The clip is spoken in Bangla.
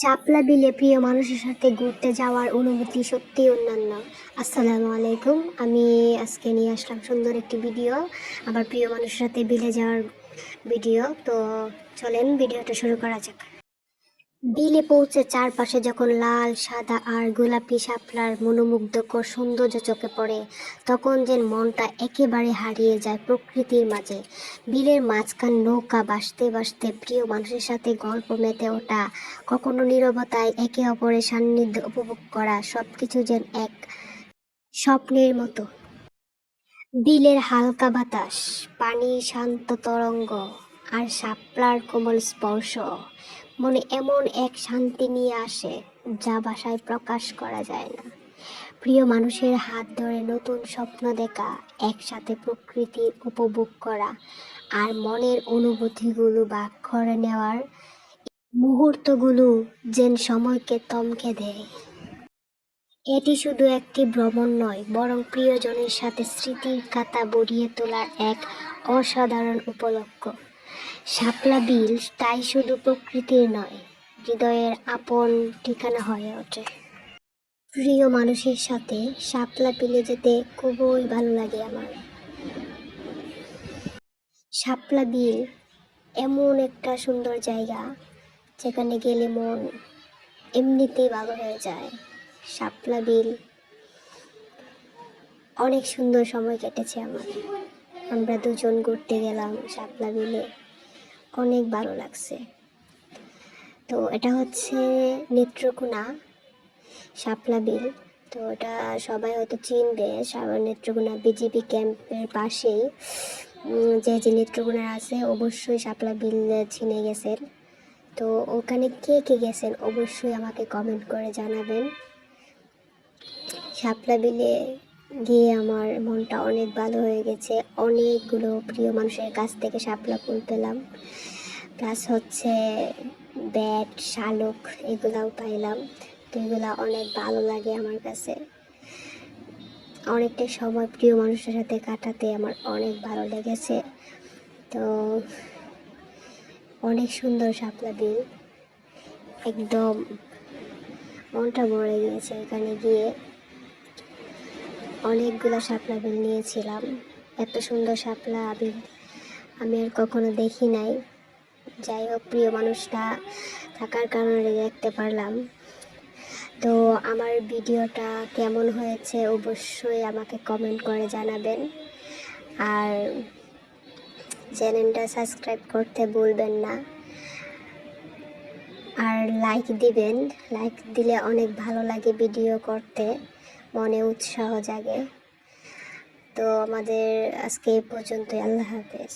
শাপলা বিলে প্রিয় মানুষের সাথে ঘুরতে যাওয়ার অনুভূতি সত্যি অন্যান্য। আসসালামু আলাইকুম। আমি আজকে নিয়ে আসলাম সুন্দর একটি ভিডিও, আমার প্রিয় মানুষের সাথে বিলে যাওয়ার ভিডিও। তো চলেন ভিডিওটা শুরু করা যাক। বিলে পৌঁছে চারপাশে যখন লাল, সাদা আর গোলাপি শাপলার মনোমুগ্ধকর সৌন্দর্য চোখে পড়ে, তখন যেন মনটা একেবারে হারিয়ে যায় প্রকৃতির মাঝে। বিলের মাঝখান নৌকা বাসতে বাসতে প্রিয় মানুষের সাথে গল্প মেতে ওঠা, কখনো নীরবতায় একে অপরের সান্নিধ্য উপভোগ করা সব কিছু যেন এক স্বপ্নের মতো। বিলের হালকা বাতাস পানির শান্ত তরঙ্গ আর শাপলার কোমল স্পর্শ মনে এমন এক শান্তি নিয়ে আসে যা ভাষায় প্রকাশ করা যায় না। প্রিয় মানুষের হাত ধরে নতুন স্বপ্ন দেখা, একসাথে প্রকৃতির উপভোগ করা আর মনের অনুভূতিগুলো ভাগ করে নেওয়ার মুহূর্তগুলো যেন সময়কে থমকে দেয়। এটি শুধু একটি ভ্রমণ নয়, বরং প্রিয়জনের সাথে স্মৃতির কাতা বড়িয়ে তোলার এক অসাধারণ উপলক্ষ। শাপলা বিল তাই শুধু প্রকৃতির নয়, হৃদয়ের আপন ঠিকানা হয়ে ওঠে। প্রিয় মানুষের সাথে শাপলা বিলে যেতে খুবই ভালো লাগে আমার। শাপলা বিল এমন একটা সুন্দর জায়গা, যেখানে গেলে মন এমনিতেই ভালো হয়ে যায়। শাপলা বিল অনেক সুন্দর সময় কেটেছে আমার। আমরা দুজন ঘুরতে গেলাম শাপলা বিলে। অনেক ভালো লাগছে। তো এটা হচ্ছে নেত্রকোনা শাপলা বিল। তো এটা সবাই হয়তো চিনবে সাবার নেত্রকোনা বিজেপি ক্যাম্পের পাশেই। যে যে নেত্রকোনার আছে, অবশ্যই শাপলা বিল চিনে গেছেন। তো ওখানে কে কে গেছেন, অবশ্যই আমাকে কমেন্ট করে জানাবেন। শাপলা বিলে গিয়ে আমার মনটা অনেক ভালো হয়ে গেছে। অনেকগুলো প্রিয় মানুষের কাছ থেকে শাপলা ফুল পেলাম। প্লাস হচ্ছে ব্যাট শালুক, এগুলাও পাইলাম। তো এগুলা অনেক ভালো লাগে আমার কাছে। অনেকটা সময় প্রিয় মানুষের সাথে কাটাতে আমার অনেক ভালো লেগেছে। তো অনেক সুন্দর শাপলা বিল। একদম মনটা ভরে গিয়েছে এখানে গিয়ে। অনেকগুলো শাপলা বিল নিয়েছিলাম। এত সুন্দর শাপলা বিল আমি আর কখনো দেখি নাই। যাই হোক, প্রিয় মানুষটা, থাকার কারণে দেখতে পারলাম। তো আমার ভিডিওটা কেমন হয়েছে অবশ্যই আমাকে কমেন্ট করে জানাবেন। আর চ্যানেলটা সাবস্ক্রাইব করতে ভুলবেন না। আর লাইক দিবেন। লাইক দিলে অনেক ভালো লাগে ভিডিও করতে। মনে উৎসাহ জাগে। তো আমাদের আজকে এই পর্যন্তই আল্লাহ হাফেজ।